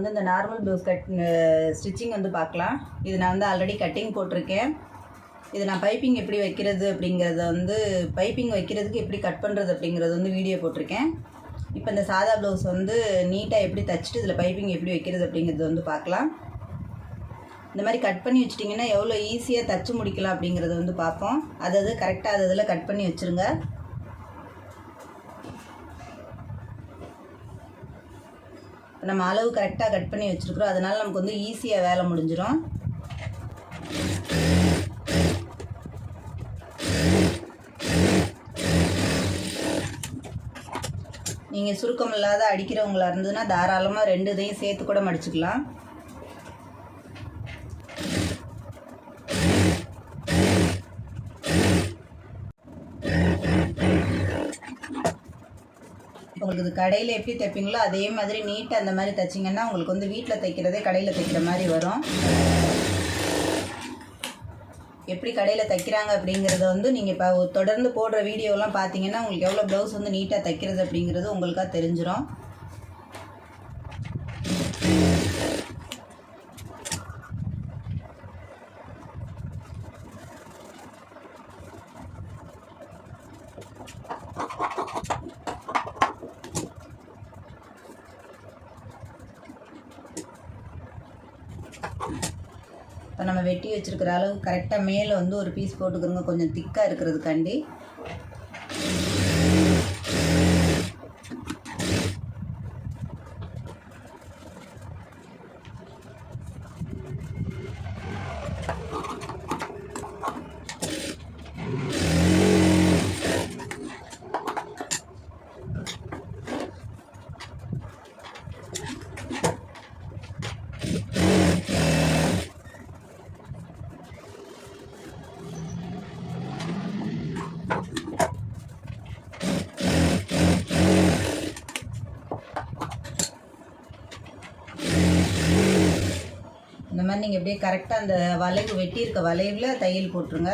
வந்து இந்த normal blouse cut stitching வந்து பார்க்கலாம். இது நான் வந்து ஆல்ரெடி கட்டிங் போட்டிருக்கேன். இது நான் பைப்பிங் எப்படி வைக்கிறது அப்படிங்கிறத வந்து பைப்பிங் வைக்கிறதுக்கு எப்படி கட் பண்ணுறது அப்படிங்கிறது வந்து வீடியோ போட்டிருக்கேன். இப்போ இந்த சாதா ப்ளவுஸ் வந்து நீட்டாக எப்படி தச்சுட்டு இதில் பைப்பிங் எப்படி வைக்கிறது அப்படிங்கிறது வந்து பார்க்கலாம். இந்த மாதிரி கட் பண்ணி வச்சிட்டிங்கன்னா எவ்வளோ ஈஸியாக தச்சு முடிக்கலாம் அப்படிங்கிறத வந்து பார்ப்போம். அதாவது கரெக்டாக அதில் கட் பண்ணி வச்சுருங்க. நம்ம அளவு கரெக்டாக கட் பண்ணி வச்சுருக்குறோம். அதனால் நமக்கு வந்து ஈஸியாக வேலை முடிஞ்சிடும் நீங்கள் சுருக்கம் இல்லாத அடிக்கிறவங்களா இருந்ததுன்னா தாராளமாக ரெண்டு இதையும் சேர்த்து கூட மடிச்சுக்கலாம். இருக்குது. இது கடையில் எப்படி தைப்பீங்களோ அதே மாதிரி நீட்டாக அந்த மாதிரி தைச்சிங்கன்னா உங்களுக்கு வந்து வீட்டில் தைக்கிறதே கடையில் தைக்கிற மாதிரி வரும். எப்படி கடையில் தைக்கிறாங்க அப்படிங்கிறத வந்து நீங்கள் இப்போ தொடர்ந்து போடுற வீடியோலாம் பார்த்தீங்கன்னா உங்களுக்கு எவ்வளோ ப்ளவுஸ் வந்து நீட்டாக தைக்கிறது அப்படிங்கிறது உங்களுக்காக தெரிஞ்சிடும் இப்போ நம்ம வெட்டி வச்சிருக்கிற அளவு கரெக்டாக மேலே வந்து ஒரு பீஸ் போட்டுக்கிறோங்க கொஞ்சம் திக்காக இருக்கிறதுக்காண்டி இந்த மாதிரி நீங்கள் அப்படியே கரெக்டாக அந்த வளைவு வெட்டி இருக்க வளைவில் தையல் போட்டுருங்க.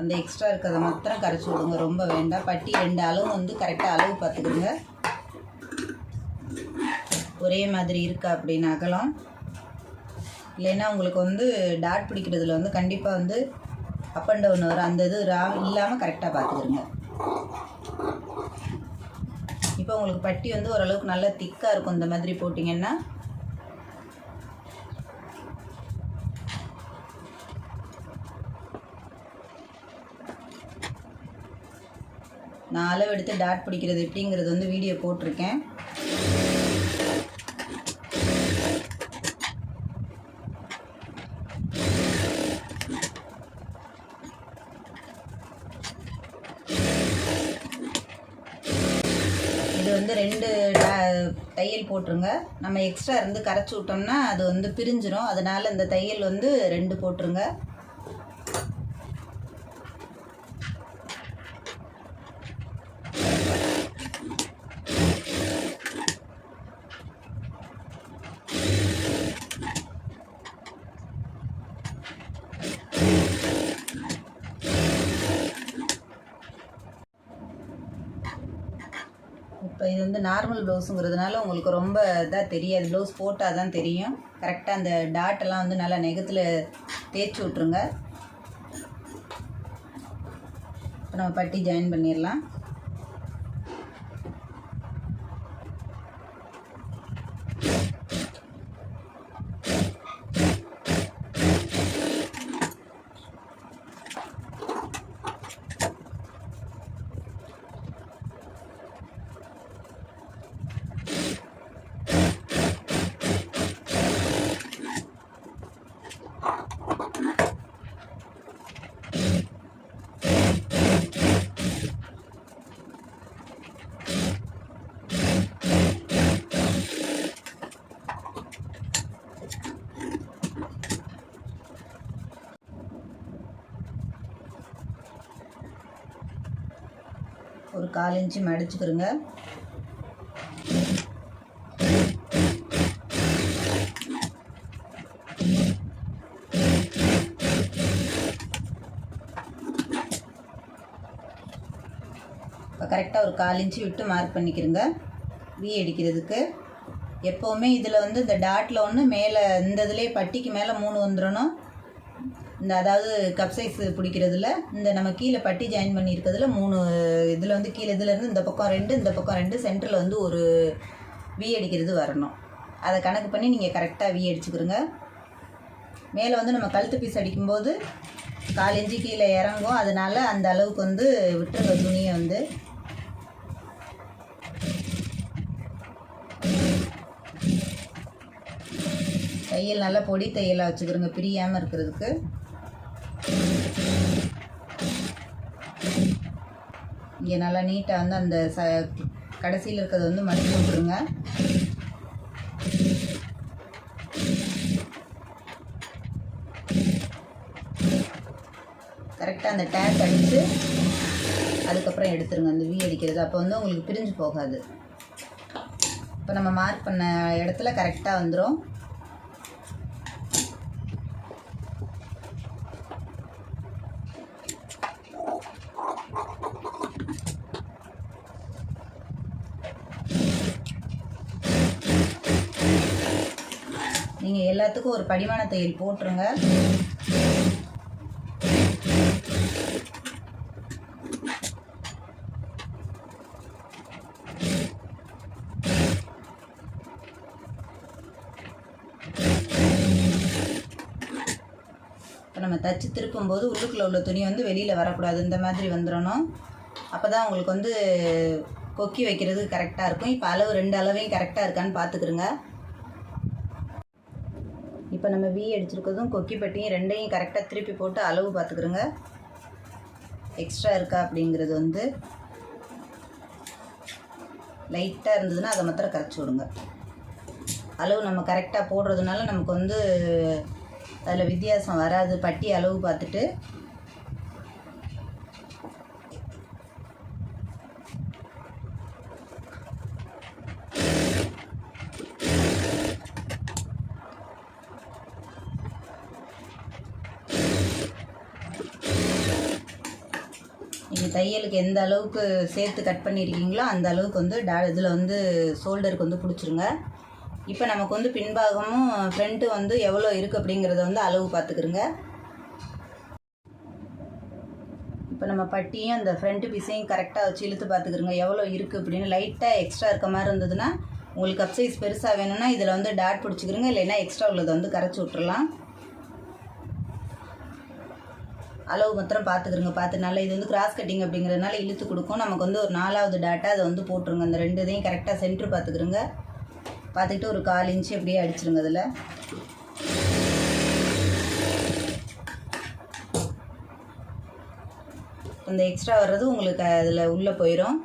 அந்த எக்ஸ்ட்ரா இருக்கிறத மாத்திரம் கரைச்சி விடுங்க. ரொம்ப வேண்டாம். பட்டி ரெண்டு அளவு வந்து கரெக்டாக அளவு பார்த்துக்கிடுங்க. ஒரே மாதிரி இருக்கா அப்படின்னு அகலம். இல்லைன்னா உங்களுக்கு வந்து டாட் பிடிக்கிறதுல வந்து கண்டிப்பாக வந்து அப் அண்ட் டவுன் வரும் அந்த இது ரா இல்லாமல் கரெக்டாக பார்த்துக்கிடுங்க இப்போ உங்களுக்கு பட்டி வந்து ஓரளவுக்கு நல்லா திக்காக இருக்கும் இந்த மாதிரி போட்டிங்கன்னா. நான் அளவு எடுத்து டாட் பிடிக்கிறது எப்படிங்கிறது வந்து வீடியோ போட்டிருக்கேன் இது வந்து ரெண்டு டா- தையல் போட்டுருங்க. நம்ம எக்ஸ்ட்ரா இருந்து கரைச்சி விட்டோம்னா அது வந்து பிரிஞ்சிடும் அதனால இந்த தையல் வந்து ரெண்டு போட்டுருங்க இப்போ இது வந்து நார்மல் ப்ளவுஸுங்கிறதுனால உங்களுக்கு ரொம்ப இதாக தெரியாது. ப்ளவுஸ் போட்டால் தான் தெரியும் கரெக்டாக அந்த டாட்டெல்லாம் வந்து நல்லா நெகத்தில் தேய்ச்சி விட்ருங்க இப்போ நம்ம பட்டி ஜாயின் பண்ணிடலாம். கால் இன்ச்சு மடிச்சுக்கிறோங்க இப்போ கரெக்டாக ஒரு கால் இன்ச்சு விட்டு மார்க் பண்ணிக்கிறோங்க வி அடிக்கிறதுக்கு. எப்போவுமே இதில் வந்து இந்த டாட்டில் ஒன்று மேலே இந்த இதுலேயே பட்டிக்கு மேலே மூணு வந்துடணும் இந்த அதாவது கப் சைஸ் பிடிக்கிறதுல இந்த நம்ம கீழே பட்டி ஜாயின் பண்ணியிருக்கிறதுல மூணு இதில் வந்து கீழே இதுலேருந்து இந்த பக்கம் ரெண்டு இந்த பக்கம் ரெண்டு சென்டரில் வந்து ஒரு வி அடிக்கிறது வரணும். அதை கணக்கு பண்ணி நீங்கள் கரெக்டாக வி அடிச்சுக்கிறோங்க மேலே வந்து நம்ம கழுத்து பீஸ் அடிக்கும்போது கால் இஞ்சி கீழே இறங்கும். அதனால அந்த அளவுக்கு வந்து விட்டுற துணியை வந்து. தையல் நல்லா பொடி தையலாக வச்சுக்கிறோங்க பிரியாமல் இருக்கிறதுக்கு. இங்கே நல்லா நீட்டாக வந்து அந்த ச கடைசியில் இருக்கிறத வந்து மடிச்சு விட்ருங்க கரெக்டாக அந்த டேக் அடித்து அதுக்கப்புறம் எடுத்துருங்க. அந்த வி அடிக்கிறது. அப்போ வந்து உங்களுக்கு பிரிஞ்சு போகாது. இப்போ நம்ம மார்க் பண்ண இடத்துல கரெக்டாக வந்துடும் நீங்கள் எல்லாத்துக்கும் ஒரு படிமான தையல் போட்டுருங்க. இப்போ நம்ம தச்சு திருப்பும்போது உள்ளுக்குள்ளே உள்ள துணி வந்து வெளியில் வரக்கூடாது. இந்த மாதிரி வந்துடணும். அப்போ தான் உங்களுக்கு வந்து கொக்கி வைக்கிறது கரெக்டாக இருக்கும். இப்போ அளவு ரெண்டு அளவையும் கரெக்டாக இருக்கான்னு பார்த்துக்குருங்க நம்ம வி அடிச்சிருக்கிறதும் கொக்கி பட்டியும் ரெண்டையும் கரெக்டாக திருப்பி போட்டு அளவு பார்த்துக்குருங்க எக்ஸ்ட்ரா இருக்கா அப்படிங்கிறது வந்து லைட்டாக இருந்ததுன்னா அதை மாத்திரம் கரைச்சி விடுங்க. அளவு நம்ம கரெக்டாக போடுறதுனால நமக்கு வந்து அதில் வித்தியாசம் வராது. பட்டி அளவு பார்த்துட்டு நீங்கள் எந்த அளவுக்கு சேர்த்து கட் பண்ணியிருக்கீங்களோ அந்த அளவுக்கு வந்து டா இதில் வந்து ஷோல்டருக்கு வந்து பிடிச்சிருங்க. இப்போ நமக்கு வந்து பின்பாகமும் ஃப்ரண்ட்டு வந்து எவ்வளோ இருக்குது அப்படிங்கிறத வந்து அளவு பார்த்துக்கிறோங்க இப்போ நம்ம பட்டியும் அந்த ஃப்ரண்ட் பீஸையும் கரெக்டாக வச்சு இழுத்து பார்த்துக்கிறங்க எவ்வளோ இருக்குது அப்படின்னு லைட்டாக எக்ஸ்ட்ரா இருக்க மாதிரி இருந்ததுன்னா உங்களுக்கு கப் சைஸ் பெருசாக வேணும்னா இதில் வந்து டாட் பிடிச்சிக்கிறோங்க இல்லைன்னா எக்ஸ்ட்ரா உள்ளதை வந்து கரைச்சி விட்றலாம் அளவு மாத்திரம் பார்த்துக்கிறங்க. பார்த்து நல்லா இது வந்து கிராஸ் கட்டிங் அப்படிங்கிறதுனால இழுத்து கொடுக்கும். நமக்கு வந்து ஒரு நாலாவது டாட்டா அதை வந்து போட்டுருங்க. அந்த ரெண்டு இதையும் கரெக்டாக சென்ட்ரு பார்த்துக்கிறங்க. பார்த்துக்கிட்டு ஒரு கால் இன்ச்சு அப்படியே அடிச்சிருங்க அதில். இந்த எக்ஸ்ட்ரா வர்றது உங்களுக்கு அதில் உள்ளே போயிடும்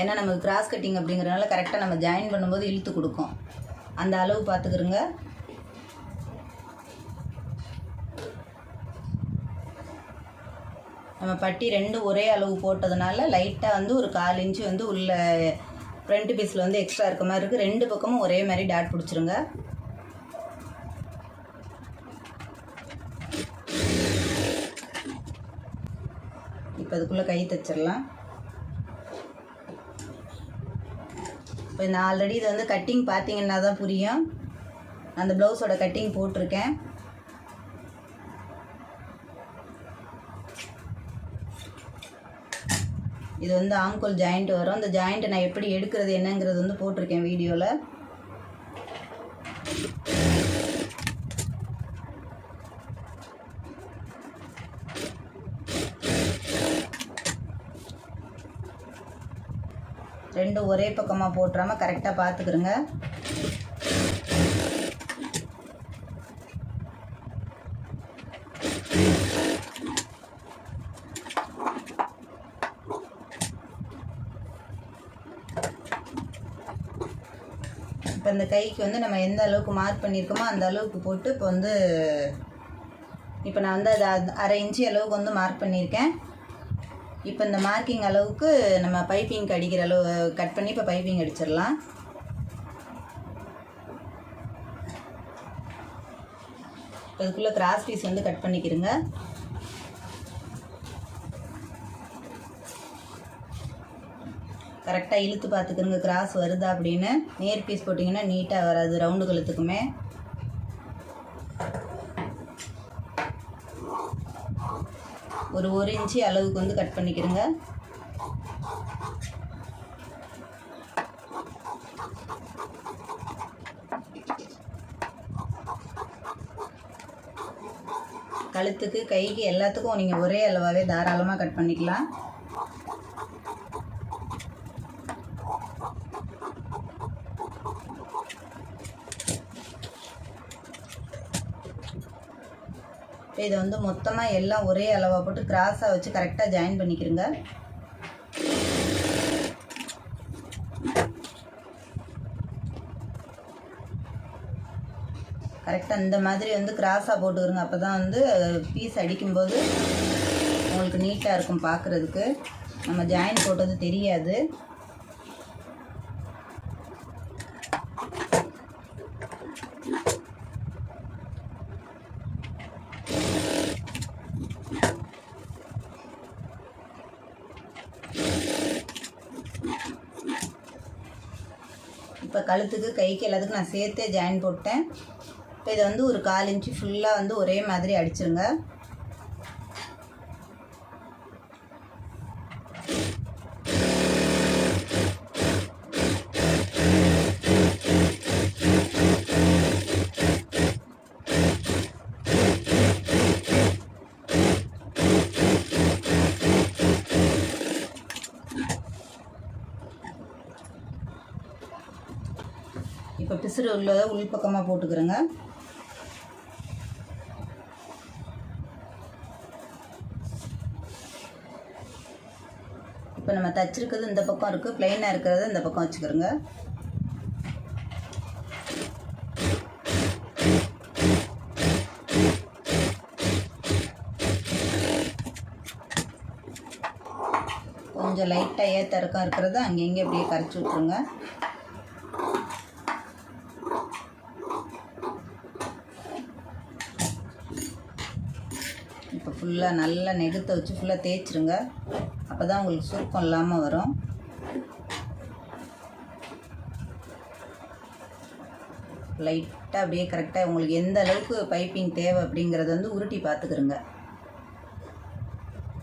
ஏன்னா நமக்கு கிராஸ் கட்டிங் அப்படிங்கிறனால கரெக்டாக நம்ம ஜாயின் பண்ணும்போது இழுத்து கொடுக்கும். அந்த அளவு பார்த்துக்கிறோங்க. நம்ம பட்டி ரெண்டு ஒரே அளவு போட்டதுனால லைட்டாக வந்து ஒரு கால் இன்ச்சு வந்து உள்ள ஃப்ரண்ட் பீஸில் வந்து எக்ஸ்ட்ரா இருக்க மாதிரி இருக்குது ரெண்டு பக்கமும் ஒரே மாதிரி டாட் பிடிச்சிருங்க. இப்போ அதுக்குள்ளே கை தைச்சிடலாம் இப்போ நான் ஆல்ரெடி இதை வந்து கட்டிங் பார்த்தீங்கன்னா தான் புரியும் அந்த ப்ளவுஸோட கட்டிங் போட்டிருக்கேன். இது வந்து ஆங்கோல் ஜாயிண்ட் வரும். அந்த ஜாயிண்ட்டை நான் எப்படி எடுக்கிறது என்னங்கிறது வந்து போட்டிருக்கேன் வீடியோவில் ரெண்டும் ஒரே பக்கமாக போட்டுறாமல் கரெக்டாக பார்த்துக்கிறோங்க அந்த இந்த கைக்கு வந்து நம்ம எந்த அளவுக்கு மார்க் பண்ணியிருக்கோமோ அந்த அளவுக்கு போட்டு இப்போ வந்து இப்போ நான் வந்து அது அரை இன்ச்சு அளவுக்கு வந்து மார்க் பண்ணியிருக்கேன். இப்போ இந்த மார்க்கிங் அளவுக்கு நம்ம பைப்பிங் அடிக்கிற அளவு கட் பண்ணி இப்போ பைப்பிங் அடிச்சிடலாம். இப்போ இதுக்குள்ளே கிராஸ் பீஸ் வந்து கட் பண்ணிக்கிறேங்க கரெக்டாக இழுத்து பார்த்துக்கிறங்க கிராஸ் வருதா அப்படின்னு நேர் பீஸ் போட்டிங்கன்னா நீட்டாக வராது. ரவுண்டு கழுத்துக்குமே. ஒரு ஒரு இன்ச்சு அளவுக்கு வந்து கட் பண்ணிக்கிறங்க கழுத்துக்கு கைக்கு எல்லாத்துக்கும் நீங்கள் ஒரே அளவாகவே தாராளமாக கட் பண்ணிக்கலாம். இதை வந்து மொத்தமாக எல்லாம் ஒரே அளவாக போட்டு கிராஸாக வச்சு கரெக்டாக ஜாயின் பண்ணிக்கிறங்க கரெக்டாக இந்த மாதிரி வந்து கிராஸாக போட்டுக்கிறோங்க அப்போ தான் வந்து பீஸ் அடிக்கும்போது உங்களுக்கு நீட்டாக இருக்கும் பார்க்குறதுக்கு. நம்ம ஜாயின் போட்டது தெரியாது இப்போ கழுத்துக்கு கைக்கு எல்லாத்துக்கும் நான் சேர்த்தே ஜாயின் போட்டேன். இப்போ இதை வந்து ஒரு கால் இன்ச்சு ஃபுல்லாக வந்து ஒரே மாதிரி அடிச்சிருங்க. இப்போ உள்ளதை உள்பக்கமாக போட்டுக்கிறேங்க. இப்போ நம்ம தச்சிருக்கிறது இந்த பக்கம் இருக்குது ப்ளைனாக இருக்கிறத இந்த பக்கம் வச்சுக்கிறோங்க. கொஞ்சம் லைட்டாக ஏற்ற இருக்கா இருக்கிறத அங்கங்கே அப்படியே கரைச்சி விட்ருங்க இப்போ ஃபுல்லாக நல்லா நெகுத்த வச்சு ஃபுல்லாக தேய்ச்சிருங்க. அப்போ தான் உங்களுக்கு சுருக்கம் இல்லாமல் வரும். லைட்டாக அப்படியே கரெக்டாக உங்களுக்கு எந்த அளவுக்கு பைப்பிங் தேவை அப்படிங்கிறத வந்து உருட்டி பார்த்துக்கிறங்க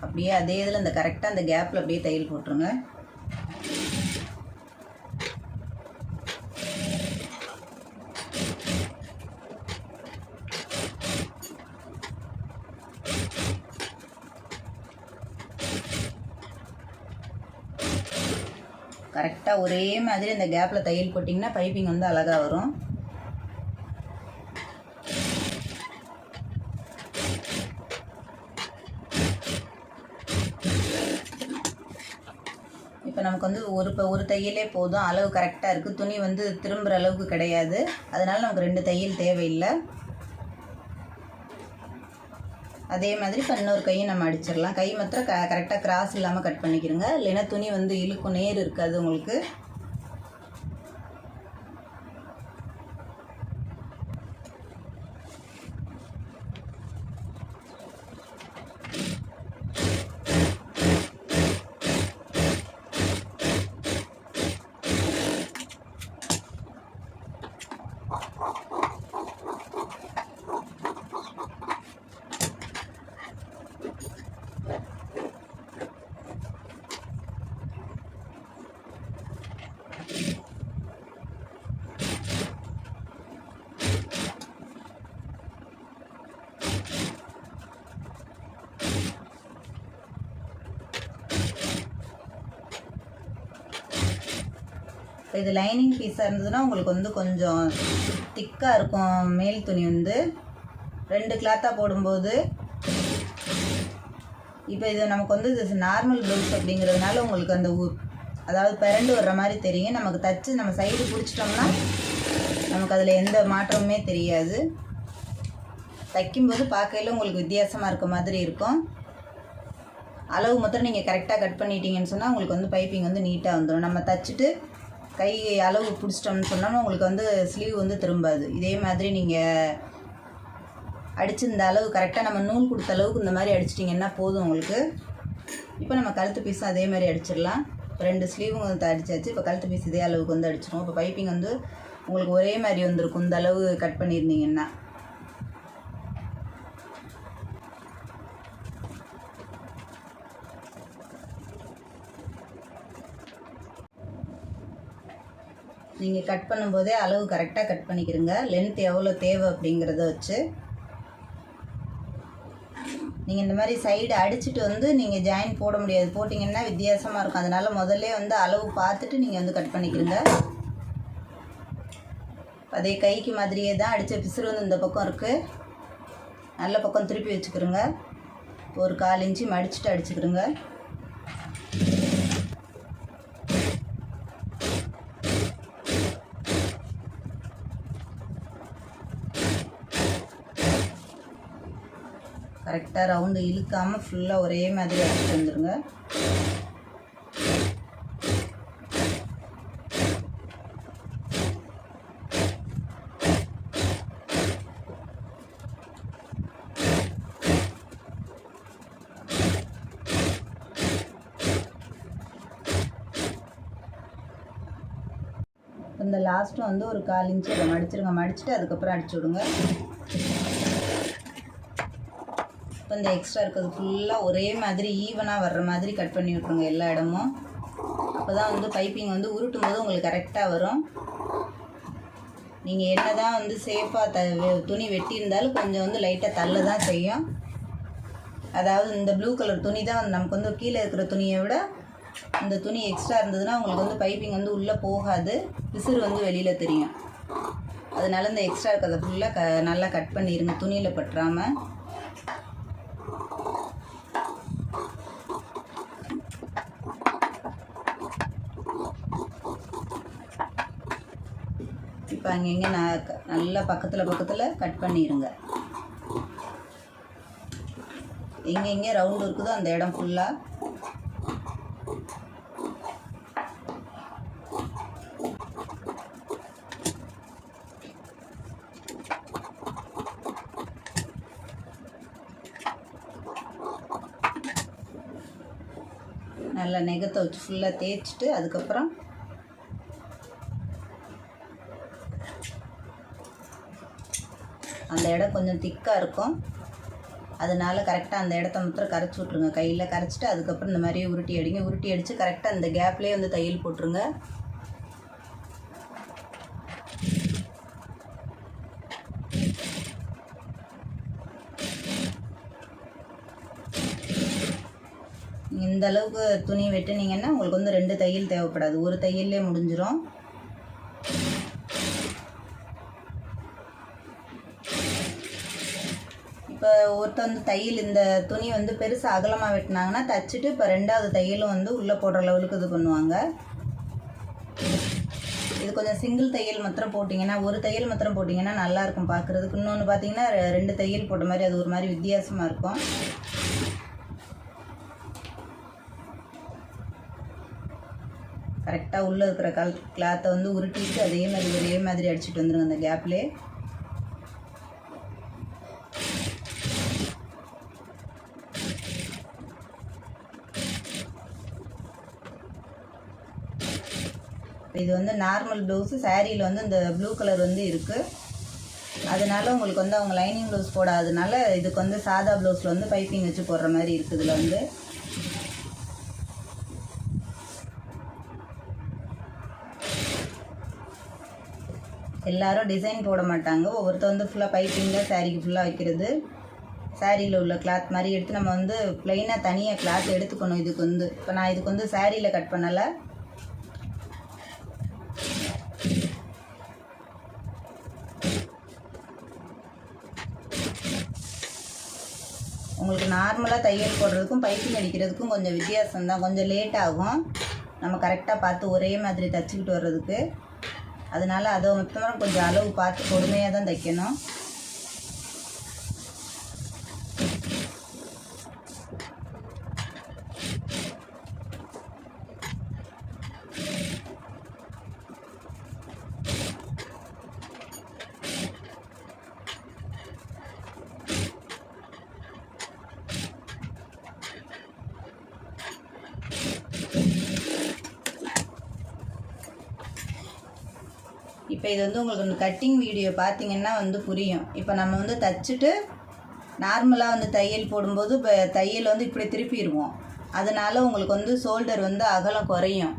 அப்படியே அதே இதில் இந்த கரெக்டாக அந்த கேப்பில் அப்படியே தையல் போட்டுருங்க கரெக்டாக ஒரே மாதிரி அந்த கேப்பில் தையல் போட்டிங்கன்னா பைப்பிங் வந்து அழகாக வரும். இப்போ நமக்கு வந்து ஒரு இப்போ ஒரு தையலே போதும். அளவு கரெக்டாக இருக்குது துணி வந்து திரும்புகிற அளவுக்கு கிடையாது. அதனால் நமக்கு ரெண்டு தையல் தேவையில்லை. அதே மாதிரி இப்போ இன்னொரு கையும் நம்ம அடிச்சிடலாம். கை மாத்திரம் க கரெக்டாக கிராஸ் இல்லாமல் கட் பண்ணிக்கிறோங்க இல்லைன்னா துணி வந்து இழுக்கும் நேர் இருக்காது உங்களுக்கு. இது லைனிங் பீஸாக இருந்ததுன்னா உங்களுக்கு வந்து கொஞ்சம் திக்காக இருக்கும். மேல் துணி வந்து ரெண்டு கிளாத்தாக போடும்போது இப்போ இது நமக்கு வந்து இது நார்மல் ப்ளவுஸ் அப்படிங்கிறதுனால உங்களுக்கு அந்த உ- அதாவது பிறண்டு வர்ற மாதிரி தெரியும். நமக்கு தச்சு நம்ம சைடு பிடிச்சிட்டோம்னா நமக்கு அதில் எந்த மாற்றமுமே தெரியாது. தைக்கும்போது பார்க்கையில உங்களுக்கு வித்தியாசமாக இருக்க மாதிரி இருக்கும். அளவு மொத்தம் நீங்கள் கரெக்டாக கட் பண்ணிட்டீங்கன்னு சொன்னால் உங்களுக்கு வந்து பைப்பிங் வந்து நீட்டாக வந்துடும் நம்ம தச்சுட்டு கை அளவு பிடிச்சிட்டோம்னு சொன்னாலும் உங்களுக்கு வந்து ஸ்லீவ் வந்து திரும்பாது. இதே மாதிரி நீங்கள் அடிச்சு இந்த அளவு கரெக்டாக நம்ம நூல் கொடுத்த அளவுக்கு இந்த மாதிரி அடிச்சிட்டிங்கன்னா போதும் உங்களுக்கு. இப்போ நம்ம கழுத்து பீஸும் அதே மாதிரி அடிச்சிடலாம். ரெண்டு ஸ்லீவும் வந்து அடிச்சாச்சு. இப்போ கழுத்து பீஸ் இதே அளவுக்கு வந்து அடிச்சிடும் இப்போ பைப்பிங் வந்து உங்களுக்கு ஒரே மாதிரி வந்திருக்கும். இந்த அளவு கட் பண்ணியிருந்தீங்கன்னா. நீங்கள் கட் பண்ணும்போதே அளவு கரெக்டாக கட் பண்ணிக்கிறங்க லென்த் எவ்வளோ தேவை அப்படிங்கிறத வச்சு. நீங்கள் இந்த மாதிரி சைடு அடிச்சுட்டு வந்து நீங்கள் ஜாயின் போட முடியாது. போட்டிங்கன்னா வித்தியாசமாக இருக்கும். அதனால் முதல்ல வந்து அளவு பார்த்துட்டு நீங்கள் வந்து கட் பண்ணிக்கிறங்க அதே கைக்கு மாதிரியே தான் அடித்த பிசுறு வந்து இந்த பக்கம் இருக்குது நல்ல பக்கம் திருப்பி வச்சுக்கிறோங்க ஒரு கால் இன்ச்சு மடிச்சுட்டு அடிச்சுக்கிறோங்க கரெக்டாக ரவுண்டு இழுக்காமல் ஃபுல்லாக ஒரே மாதிரி அடிச்சுட்டு வந்துடுங்க இந்த லாஸ்ட்டும் வந்து ஒரு கால் இன்ச்சு இதை மடிச்சிருங்க. மடிச்சுட்டு அதுக்கப்புறம் அடிச்சு விடுங்க. இப்போ இந்த எக்ஸ்ட்ரா இருக்கிறது ஃபுல்லாக ஒரே மாதிரி ஈவனாக வர்ற மாதிரி கட் பண்ணி விட்ருங்க எல்லா இடமும். அப்போ தான் வந்து பைப்பிங் வந்து உருட்டும் போது உங்களுக்கு கரெக்டாக வரும். நீங்கள் என்ன தான் வந்து சேஃபாக த வெ- துணி வெட்டியிருந்தாலும் கொஞ்சம் வந்து லைட்டாக தள்ள தான் செய்யும். அதாவது இந்த ப்ளூ கலர் துணி தான் வந்து நமக்கு வந்து கீழே இருக்கிற துணியை விட இந்த துணி எக்ஸ்ட்ரா இருந்ததுன்னா உங்களுக்கு வந்து பைப்பிங் வந்து உள்ளே போகாது. விசிறு வந்து வெளியில் தெரியும். அதனால இந்த எக்ஸ்ட்ரா இருக்கிறத ஃபுல்லாக க நல்லா கட் பண்ணிடுங்க துணியில் பற்றாமல் இப்போ அங்கங்கே நான் க- நல்லா பக்கத்தில் பக்கத்தில் கட் பண்ணிடுங்க எங்கெங்கே ரவுண்டு இருக்குதோ. அந்த இடம் ஃபுல்லாக நல்லா நெகத்தை வச்சு ஃபுல்லாக தேய்ச்சிட்டு அதுக்கப்புறம் அந்த இடம் கொஞ்சம் திக்காக இருக்கும் அதனால் கரெக்டாக அந்த இடத்த மாத்திரம் கரைச்சி விட்ருங்க கையில் கரைச்சிட்டு அதுக்கப்புறம் இந்த மாதிரியே உருட்டி அடிங்க. உருட்டி அடித்து கரெக்டாக அந்த கேப்லேயே வந்து தையல் போட்டுருங்க. இந்த அளவுக்கு துணி வெட்டுனீங்கன்னா உங்களுக்கு வந்து ரெண்டு தையல் தேவைப்படாது. ஒரு தையல்லே முடிஞ்சிடும் இப்போ ஒருத்தர் வந்து தையல் இந்த துணி வந்து பெருசு அகலமாக வெட்டினாங்கன்னா தச்சுட்டு இப்போ ரெண்டாவது தையலும் வந்து உள்ளே போடுற லெவலுக்கு இது பண்ணுவாங்க. இது கொஞ்சம் சிங்கிள் தையல் மாத்திரம் போட்டிங்கன்னா ஒரு தையல் மாத்திரம் போட்டிங்கன்னா நல்லா இருக்கும் பார்க்குறதுக்கு இன்னொன்று பார்த்தீங்கன்னா ரெண்டு தையல் போட்ட மாதிரி அது ஒரு மாதிரி வித்தியாசமாக இருக்கும். கரெக்டாக உள்ளே இருக்கிற கல் கிளாத்தை வந்து உருட்டிட்டு அதே மாதிரி ஒரே மாதிரி அடிச்சுட்டு வந்துடுங்க அந்த கேப்லேயே இது வந்து நார்மல் ப்ளவுஸு சாரியில் வந்து இந்த ப்ளூ கலர் வந்து இருக்குது அதனால உங்களுக்கு வந்து அவங்க லைனிங் ப்ளவுஸ் போடாதனால இதுக்கு வந்து சாதா ப்ளவுஸில் வந்து பைப்பிங் வச்சு போடுற மாதிரி இருக்குது இதில் வந்து. எல்லாரும் டிசைன் போட மாட்டாங்க. ஒவ்வொருத்தர் வந்து ஃபுல்லாக பைப்பிங்கில் சாரீக்கு ஃபுல்லாக வைக்கிறது. சாரியில் உள்ள கிளாத் மாதிரி எடுத்து நம்ம வந்து ப்ளைனாக தனியாக கிளாத் எடுத்துக்கணும் இதுக்கு வந்து. இப்போ நான் இதுக்கு வந்து சாரியில் கட் பண்ணலை உங்களுக்கு நார்மலாக தையல் போடுறதுக்கும் பைப்பிங் அடிக்கிறதுக்கும் கொஞ்சம் வித்தியாசம் தான் கொஞ்சம் லேட் ஆகும். நம்ம கரெக்டாக பார்த்து ஒரே மாதிரி தைச்சிக்கிட்டு வர்றதுக்கு. அதனால் அதை மொத்தமாக கொஞ்சம் அளவு பார்த்து பொறுமையாக தான் தைக்கணும். இப்போ இது வந்து உங்களுக்கு கட்டிங் வீடியோ பார்த்தீங்கன்னா வந்து புரியும். இப்போ நம்ம வந்து தச்சுட்டு நார்மலாக வந்து தையல் போடும்போது இப்போ தையல் வந்து இப்படி திருப்பிடுவோம். அதனால் உங்களுக்கு வந்து ஷோல்டர் வந்து அகலம் குறையும்.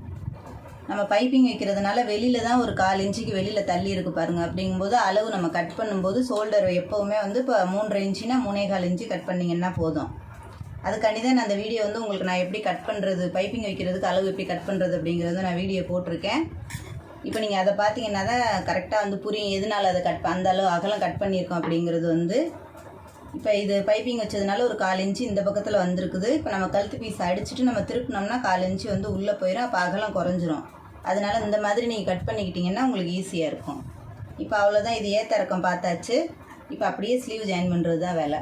நம்ம பைப்பிங் வைக்கிறதுனால வெளியில் தான் ஒரு கால் இன்ச்சுக்கு வெளியில் தள்ளி இருக்குது பாருங்கள் அப்படிங்கும்போது அளவு நம்ம கட் பண்ணும்போது ஷோல்டர் எப்போவுமே வந்து இப்போ மூன்றரை இன்ச்சுனா மூணே கால் இன்ச்சு கட் பண்ணிங்கன்னா போதும். அதுக்காண்டி தான் நான் அந்த வீடியோ வந்து உங்களுக்கு நான் எப்படி கட் பண்ணுறது பைப்பிங் வைக்கிறதுக்கு அளவு எப்படி கட் பண்ணுறது அப்படிங்கிறது நான் வீடியோ போட்டிருக்கேன். இப்போ நீங்கள் அதை பார்த்தீங்கன்னா தான் கரெக்டாக வந்து புரியும். எதனால அதை கட் அந்த அளவு அகலம் கட் பண்ணியிருக்கோம் அப்படிங்கிறது வந்து இப்போ இது பைப்பிங் வச்சதுனால ஒரு கால் இன்ச்சு இந்த பக்கத்தில் வந்திருக்குது. இப்போ நம்ம கழுத்து பீஸ் அடிச்சுட்டு நம்ம திருப்பினோம்னா கால் இன்ச்சு வந்து உள்ளே போயிடும் அப்போ அகலம் குறைஞ்சிரும். அதனால் இந்த மாதிரி நீங்கள் கட் பண்ணிக்கிட்டிங்கன்னா உங்களுக்கு ஈஸியாக இருக்கும். இப்போ அவ்வளோதான் இது ஏற்ற இறக்கம் பார்த்தாச்சு. இப்போ அப்படியே ஸ்லீவ் ஜாயின் பண்ணுறது தான் வேலை.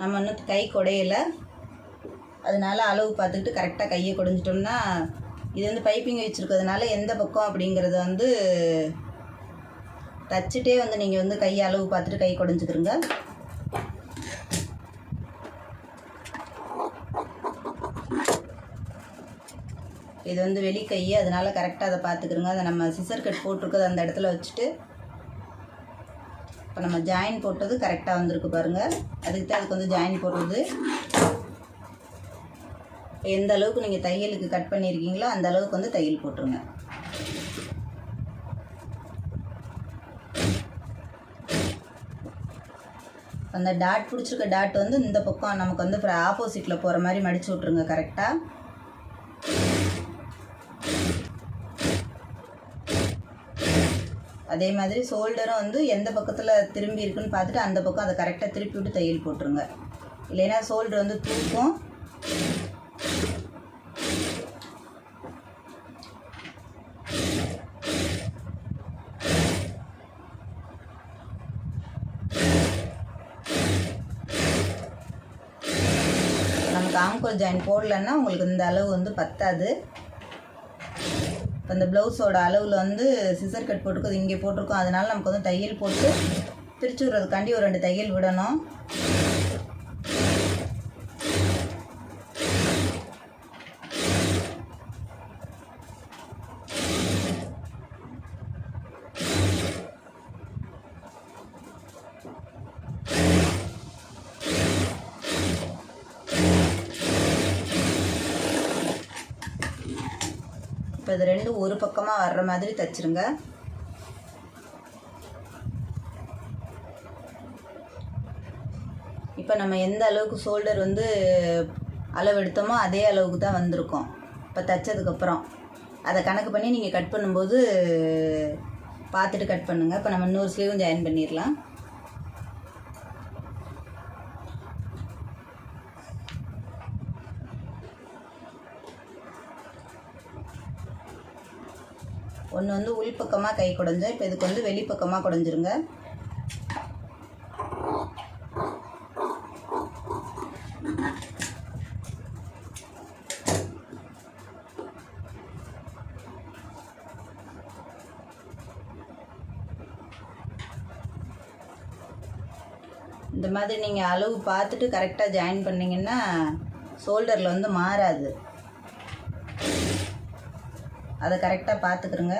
நம்ம இன்னும் கை குடையல. அதனால அளவு பார்த்துக்கிட்டு கரெக்டாக கையை குடைஞ்சிட்டோம்னா இது வந்து பைப்பிங் வச்சுருக்கிறதுனால எந்த பக்கம் அப்படிங்கிறத வந்து தச்சுட்டே வந்து நீங்கள் வந்து கை அளவு பார்த்துட்டு கை குடைஞ்சிக்கிறங்க இது வந்து வெளி கை அதனால் கரெக்டாக அதை பார்த்துக்கிறோங்க அதை நம்ம சிசர் கட் போட்டிருக்கிறது அந்த இடத்துல வச்சுட்டு இப்போ நம்ம ஜாயின் போட்டது கரெக்டாக வந்திருக்கு பாருங்கள் அதுக்கு தான் அதுக்கு வந்து ஜாயின் போடுறது. எந்த அளவுக்கு நீங்கள் தையலுக்கு கட் பண்ணியிருக்கீங்களோ அந்த அளவுக்கு வந்து தையல் போட்டுருங்க. அந்த டாட் பிடிச்சிருக்க டாட் வந்து இந்த பக்கம் நமக்கு வந்து அப்புறம் ஆப்போசிட்டில் போகிற மாதிரி மடித்து விட்ருங்க கரெக்டாக அதே மாதிரி ஷோல்டரும் வந்து எந்த பக்கத்தில் திரும்பி இருக்குன்னு பார்த்துட்டு அந்த பக்கம் அதை கரெக்டாக திருப்பி விட்டு தையல் போட்டுருங்க. இல்லைன்னா ஷோல்டர் வந்து தூக்கும். ஆங்கோ ஜாயின் போடலன்னா உங்களுக்கு இந்த அளவு வந்து பத்தாது. இப்போ இந்த ப்ளவுஸோட அளவில் வந்து சிசர் கட் போட்டுருக்குது இங்கே போட்டிருக்கோம். அதனால் நமக்கு வந்து தையல் போட்டு பிரிச்சு விட்றதுக்காண்டி ஒரு ரெண்டு தையல் விடணும். அது ரெண்டும் ஒரு பக்கமாக வர்ற மாதிரி தைச்சிருங்க. இப்போ நம்ம எந்த அளவுக்கு ஷோல்டர் வந்து அளவு எடுத்தோமோ அதே அளவுக்கு தான் வந்திருக்கோம். இப்போ தைச்சதுக்கப்புறம் அதை கணக்கு பண்ணி நீங்கள் கட் பண்ணும்போது பார்த்துட்டு கட் பண்ணுங்கள் இப்போ நம்ம இன்னொரு ஸ்லீவும் ஜாயின் பண்ணிடலாம் ஒன்று வந்து உள்பக்கமாக கை குடைஞ்சோம் இப்போ இதுக்கு வந்து வெளிப்பக்கமாக குடைஞ்சிருங்க. இந்த மாதிரி நீங்கள் அளவு பார்த்துட்டு கரெக்டாக ஜாயின் பண்ணிங்கன்னா ஷோல்டரில் வந்து மாறாது. அதை கரெக்டாக பார்த்துக்கிறோங்க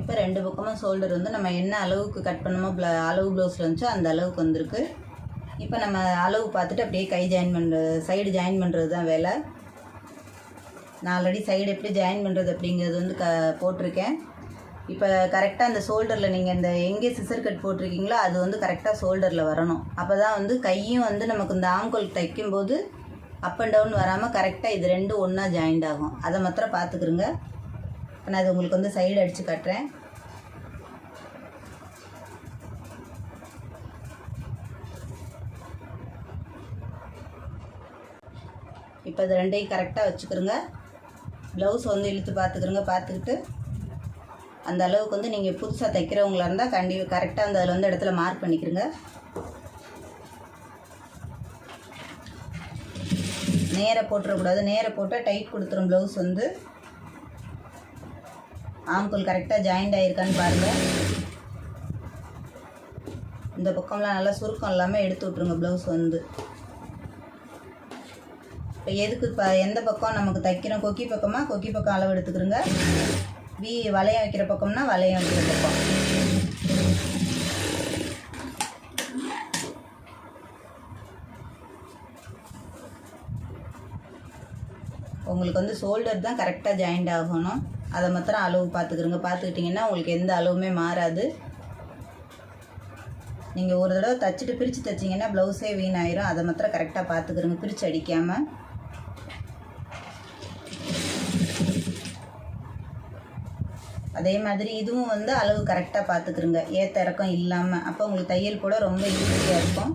இப்போ ரெண்டு பக்கமும் ஷோல்டர் வந்து நம்ம என்ன அளவுக்கு கட் பண்ணமோ ப்ள அளவு ப்ளவுஸில் இருந்துச்சோ அந்த அளவுக்கு வந்திருக்கு. இப்போ நம்ம அளவு பார்த்துட்டு அப்படியே கை ஜாயின் பண்ணுற சைடு ஜாயின் பண்ணுறது தான் வேலை. நான் ஆல்ரெடி சைடு எப்படி ஜாயின் பண்ணுறது அப்படிங்கிறது வந்து க போட்டிருக்கேன். இப்போ கரெக்டாக அந்த ஷோல்டரில் நீங்கள் இந்த எங்கே சிசர் கட் போட்டிருக்கீங்களோ அது வந்து கரெக்டாக ஷோல்டரில் வரணும். அப்போ தான் வந்து கையும் வந்து நமக்கு இந்த ஆம்கோல் தைக்கும்போது அப் அண்ட் டவுன் வராமல் கரெக்டாக இது ரெண்டும் ஒன்றா ஜாயிண்ட் ஆகும். அதை மாத்திரம் பார்த்துக்குருங்க. இப்போ நான் இது உங்களுக்கு வந்து சைடு அடித்து காட்டுறேன். இப்போ இது ரெண்டையும் கரெக்டாக வச்சுக்கிறோங்க. ப்ளவுஸ் வந்து இழுத்து பார்த்துக்கிறோங்க பார்த்துக்கிட்டு. அந்த அளவுக்கு வந்து நீங்கள் புதுசாக தைக்கிறவங்களா இருந்தால் கண்டி கரெக்டாக அந்த அதில் வந்து இடத்துல மார்க் பண்ணிக்கிறோங்க. நேராக போட்டுறக்கூடாது. நேராக போட்டால் டைட் கொடுத்துரும் ப்ளவுஸ் வந்து. ஆம்புல் கரெக்டாக ஜாயிண்ட் ஆகிருக்கான்னு பாருங்கள் இந்த பக்கம்லாம் நல்லா சுருக்கம் இல்லாமல் எடுத்து விட்ருங்க ப்ளவுஸ் வந்து. இப்போ எதுக்கு இப்போ எந்த பக்கம் நமக்கு தைக்கிறோம் கொக்கி பக்கமாக கொக்கி பக்கம் அளவு எடுத்துக்கிறோங்க. வி வளையம் வைக்கிற பக்கம்னா வளையம் வைக்கிற பக்கம். உங்களுக்கு வந்து ஷோல்டர் தான் கரெக்டாக ஜாயிண்ட் ஆகணும். அதை மாத்திரம் அளவு பார்த்துக்கிறோங்க. பார்த்துக்கிட்டிங்கன்னா உங்களுக்கு எந்த அளவுமே மாறாது. நீங்கள் ஒரு தடவை தச்சுட்டு பிரித்து தைச்சிங்கன்னா ப்ளவுஸே வீணாயிரும். அதை மாத்திரம் கரெக்டாக பார்த்துக்கிறோங்க. பிரித்து அடிக்காமல் அதே மாதிரி இதுவும் வந்து அளவு கரெக்டாக பார்த்துக்கிருங்க ஏற்ற இறக்கம் இல்லாமல் அப்போ உங்களுக்கு தையல் கூட ரொம்ப ஈஸியாக இருக்கும்.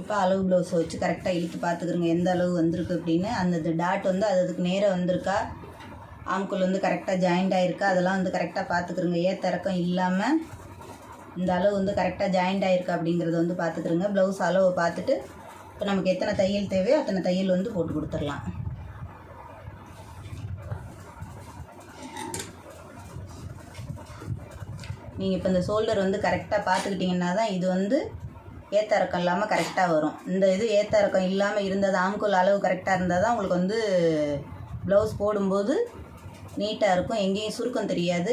இப்போ அளவு ப்ளவுஸை வச்சு கரெக்டாக இழுத்து பார்த்துக்கிறோங்க எந்த அளவு வந்திருக்கு அப்படின்னு. அந்த டாட் வந்து அது அதுக்கு நேராக வந்திருக்கா? ஆம்குள் வந்து கரெக்டாக ஜாயிண்ட் ஆகிருக்கா அதெல்லாம் வந்து கரெக்டாக பார்த்துக்கிறோங்க ஏற்ற இறக்கம் இல்லாமல் இந்த அளவு வந்து கரெக்டாக ஜாயிண்ட் ஆகிருக்கா அப்படிங்கிறத வந்து பார்த்துக்கிறோங்க ப்ளவுஸ் அளவை பார்த்துட்டு இப்போ நமக்கு எத்தனை தையல் தேவையோ அத்தனை தையல் வந்து போட்டு கொடுத்துடலாம். நீங்கள் இப்போ இந்த ஷோல்டர் வந்து கரெக்டாக பார்த்துக்கிட்டிங்கன்னா தான் இது வந்து ஏத்த இறக்கம் இல்லாமல் கரெக்டாக வரும். இந்த இது ஏத்த இறக்கம் இல்லாமல் இருந்தது ஆம்கோல் அளவு கரெக்டாக இருந்தால் தான் உங்களுக்கு வந்து ப்ளவுஸ் போடும்போது நீட்டாக இருக்கும். எங்கேயும் சுருக்கம் தெரியாது.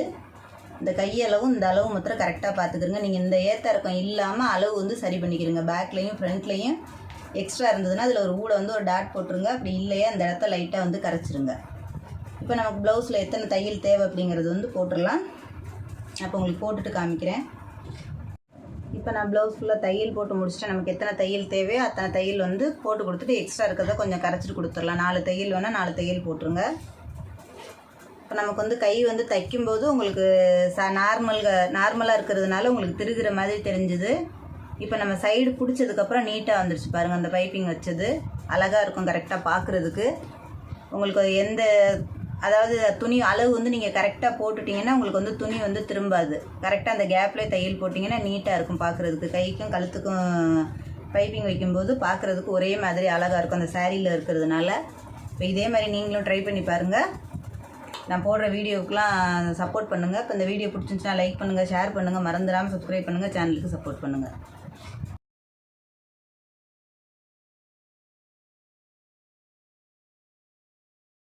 இந்த கையளவும் இந்த அளவு மாத்திரம் கரெக்டாக பார்த்துக்கிறங்க நீங்கள் இந்த ஏத்த இறக்கம் இல்லாமல் அளவு வந்து சரி பண்ணிக்கிறங்க பேக்லேயும் ஃப்ரண்ட்லேயும் எக்ஸ்ட்ரா இருந்ததுன்னா அதில் ஒரு ஊட வந்து ஒரு டாட் போட்டுருங்க. அப்படி இல்லையா அந்த இடத்த லைட்டாக வந்து கரைச்சிருங்க. இப்போ நமக்கு ப்ளவுஸில் எத்தனை தையல் தேவை அப்படிங்கிறது வந்து போட்டுடலாம். அப்போ உங்களுக்கு போட்டுட்டு காமிக்கிறேன். இப்போ நான் ப்ளவுஸ் ஃபுல்லாக தையல் போட்டு முடிச்சுட்டு நமக்கு எத்தனை தையல் தேவையோ அத்தனை தையல் வந்து போட்டு கொடுத்துட்டு எக்ஸ்ட்ரா இருக்கிறத கொஞ்சம் கரைச்சிட்டு கொடுத்துடலாம். நாலு தையல் வேணால் நாலு தையல் போட்டுருங்க. இப்போ நமக்கு வந்து கை வந்து தைக்கும்போது உங்களுக்கு ச நார்மல் நார்மலாக இருக்கிறதுனால உங்களுக்கு திருகிற மாதிரி தெரிஞ்சுது. இப்போ நம்ம சைடு பிடிச்சதுக்கப்புறம் நீட்டாக வந்துடுச்சு பாருங்கள் அந்த பைப்பிங் வச்சது. அழகாக இருக்கும் கரெக்டாக பார்க்குறதுக்கு உங்களுக்கு எந்த அதாவது துணி அளவு வந்து நீங்கள் கரெக்டாக போட்டுட்டிங்கன்னா உங்களுக்கு வந்து துணி வந்து திரும்பாது. கரெக்டாக அந்த கேப்லேயே தையல் போட்டிங்கன்னா நீட்டாக இருக்கும் பார்க்குறதுக்கு கைக்கும் கழுத்துக்கும் பைப்பிங் வைக்கும்போது பார்க்குறதுக்கு ஒரே மாதிரி அழகாக இருக்கும் அந்த சாரியில் இருக்கிறதுனால. இப்போ இதே மாதிரி நீங்களும் ட்ரை பண்ணி பாருங்கள் நான் போடுற வீடியோவுக்குலாம் சப்போர்ட் பண்ணுங்கள் இப்போ இந்த வீடியோ பிடிச்சிருந்துச்சுன்னா லைக் பண்ணுங்கள் ஷேர் பண்ணுங்கள் மறந்துடாமல் சப்ஸ்கிரைப் பண்ணுங்கள் சேனலுக்கு சப்போர்ட் பண்ணுங்கள்